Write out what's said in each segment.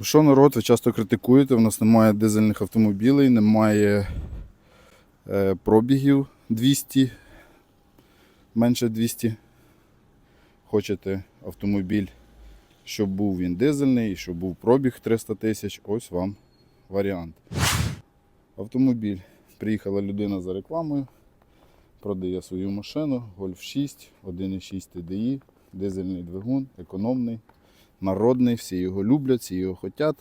Що народ, ви часто критикуєте, у нас немає дизельних автомобілів, немає е, пробігів 200, менше 200. Хочете автомобіль, щоб був він дизельний, щоб був пробіг 300 тисяч, ось вам варіант. Автомобіль. Приїхала людина за рекламою, продає свою машину, Golf 6, 1,6 TDI, дизельний двигун, економний народний, всі його люблять, всі його хотять.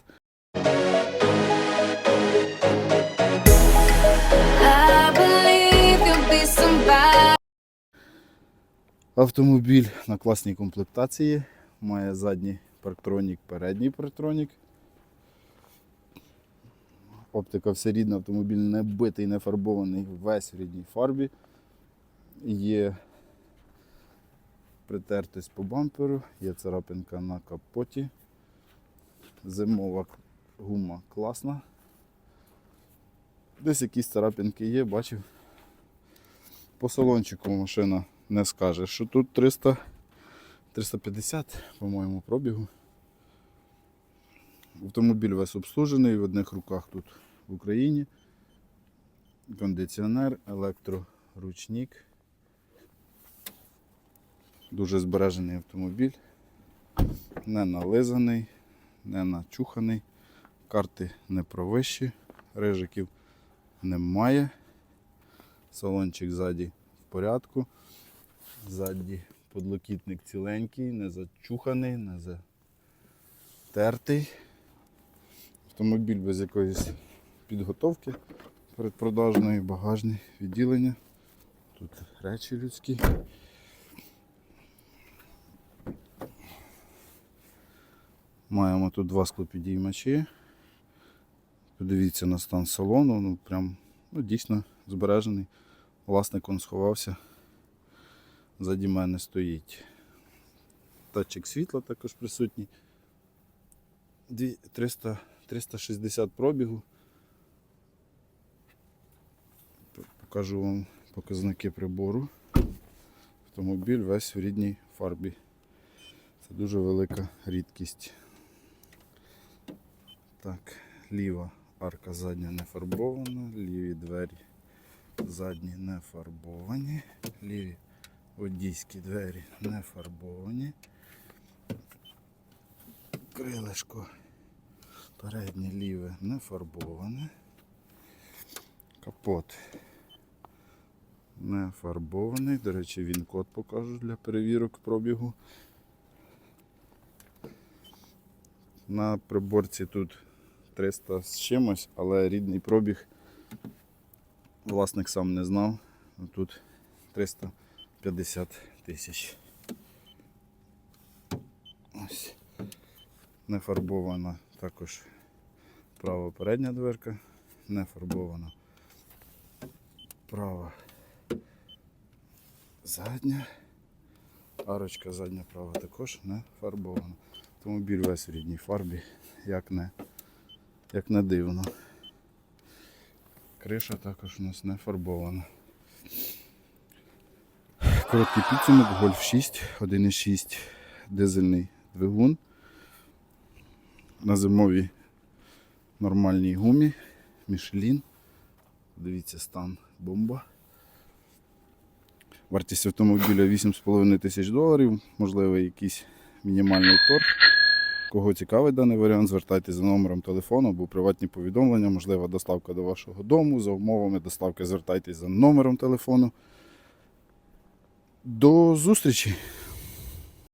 Автомобіль на класній комплектації, має задній парктронік, передній парктронік. Оптика все рідна, автомобіль не битий, не фарбований, весь в рідній фарбі. Є притертість по бамперу, є царапинка на капоті. Зимова гума класна. Десь якісь царапинки є, бачив. По салончику машина не скаже, що тут 300, 350, по-моєму, пробігу. Автомобіль весь обслужений, в одних руках тут в Україні. Кондиціонер, електроручник. Дуже збережений автомобіль. Не нализаний, не начуханий. Карти не провищі, рижиків немає. Салончик ззаді в порядку. Ззаді подлокітник ціленький, не зачуханий, не затертий. Автомобіль без якоїсь підготовки передпродажної, багажне відділення. Тут речі людські. Маємо тут два склопідіймачі. Подивіться на стан салону, ну прям ну, дійсно збережений. Власник он сховався. Ззаді мене стоїть. Датчик світла також присутній. 300, 360 пробігу. Покажу вам показники прибору. Автомобіль весь в рідній фарбі. Це дуже велика рідкість. Так, ліва арка задня не фарбована, ліві двері задні не фарбовані, ліві водійські двері не фарбовані. Крилишко переднє ліве не фарбоване. Капот не фарбований. До речі, він код покажу для перевірок пробігу. На приборці тут 300 з чимось, але рідний пробіг власник сам не знав. Тут 350 тисяч. Ось. Не фарбована також права передня дверка, не фарбована права задня. Арочка задня права також не фарбована. Автомобіль весь в рідній фарбі, як не, як не дивно. Криша також у нас не фарбована. Короткий підсумок, Golf 6, 1,6 дизельний двигун. На зимовій нормальній гумі. Мішелін. Дивіться, стан бомба. Вартість автомобіля 8,5 тисяч доларів, можливо, якийсь мінімальний торг. Кого цікавить даний варіант, звертайтеся за номером телефону або приватні повідомлення, можлива доставка до вашого дому. За умовами доставки звертайтеся за номером телефону. До зустрічі!